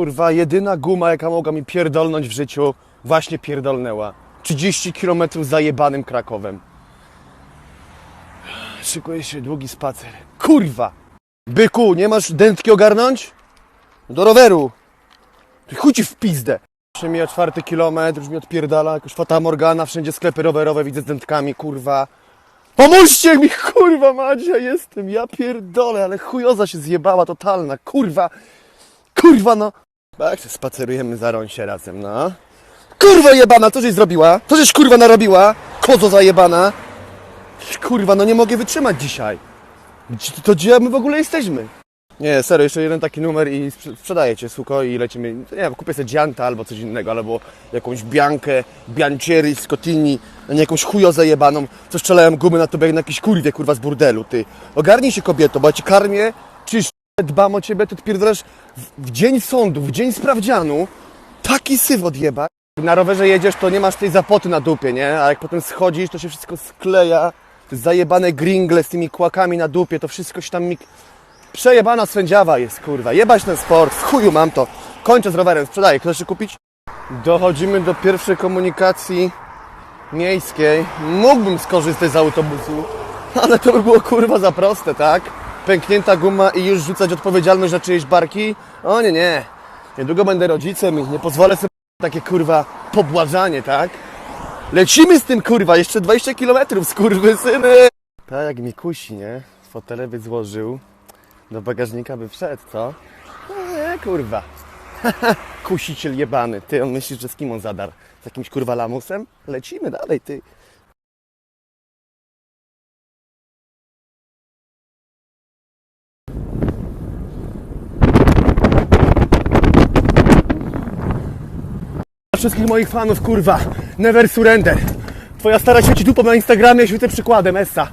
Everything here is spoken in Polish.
Kurwa, jedyna guma, jaka mogła mi pierdolnąć w życiu, właśnie pierdolnęła. 30 km zajebanym Krakowem. Szykuje się długi spacer. Kurwa! Byku, nie masz dętki ogarnąć? Do roweru! Ty Chuj ci w pizdę! Jeszcze mija czwarty kilometr, już mi odpierdala, jakoś fata Morgana, wszędzie sklepy rowerowe, widzę z dętkami, kurwa. Pomóżcie mi, kurwa Madzia, jestem, ja pierdolę, ale chujoza się zjebała totalna, kurwa. Kurwa no. Tak, to spacerujemy za rąsie razem, no. Kurwa jebana, co żeś zrobiła? Co żeś kurwa narobiła? Kozo zajebana. Kurwa, no nie mogę wytrzymać dzisiaj. Gdzie- To gdzie my w ogóle jesteśmy? Nie, serio, jeszcze jeden taki numer i sprze- sprzedaję cię, suko, i lecimy. Nie wiem, kupię sobie Gianta albo coś innego, albo jakąś Biankę, Biancieri, Scottini, nie jakąś chujozę jebaną, co strzelają gumy na tobie jak na jakiś kurwie, kurwa, z burdelu, ty. Ogarnij się, kobieto, bo ja ci karmię, dbam o ciebie, ty odpierdolasz w, dzień sądu, w dzień sprawdzianu, taki syf odjeba. Na rowerze jedziesz, to nie masz tej zapoty na dupie, nie? A jak potem schodzisz, to się wszystko skleja. Te zajebane gringle z tymi kłakami na dupie, to wszystko się tam mi... Przejebana sędziawa jest, kurwa. Jebać ten sport, w chuju mam to. Kończę z rowerem, sprzedaję. Chcesz kupić? Dochodzimy do pierwszej komunikacji miejskiej. Mógłbym skorzystać z autobusu, ale to by było kurwa za proste, tak? Pęknięta guma i już rzucać odpowiedzialność na czyjeś barki? O nie, nie. Niedługo będę rodzicem i nie pozwolę sobie takie kurwa pobłażanie, tak? Lecimy z tym kurwa, jeszcze 20 km, skurwysyny! Tak jak mi kusi, nie? Fotele by złożył, do bagażnika by wszedł, co? No nie, kurwa. Kusiciel jebany. Ty, on myślisz, że z kim on zadar? Z jakimś kurwa lamusem? Lecimy dalej, ty. Wszystkich moich fanów, kurwa, never surrender. Twoja stara świeci dupą na Instagramie, świecę przykładem, Essa.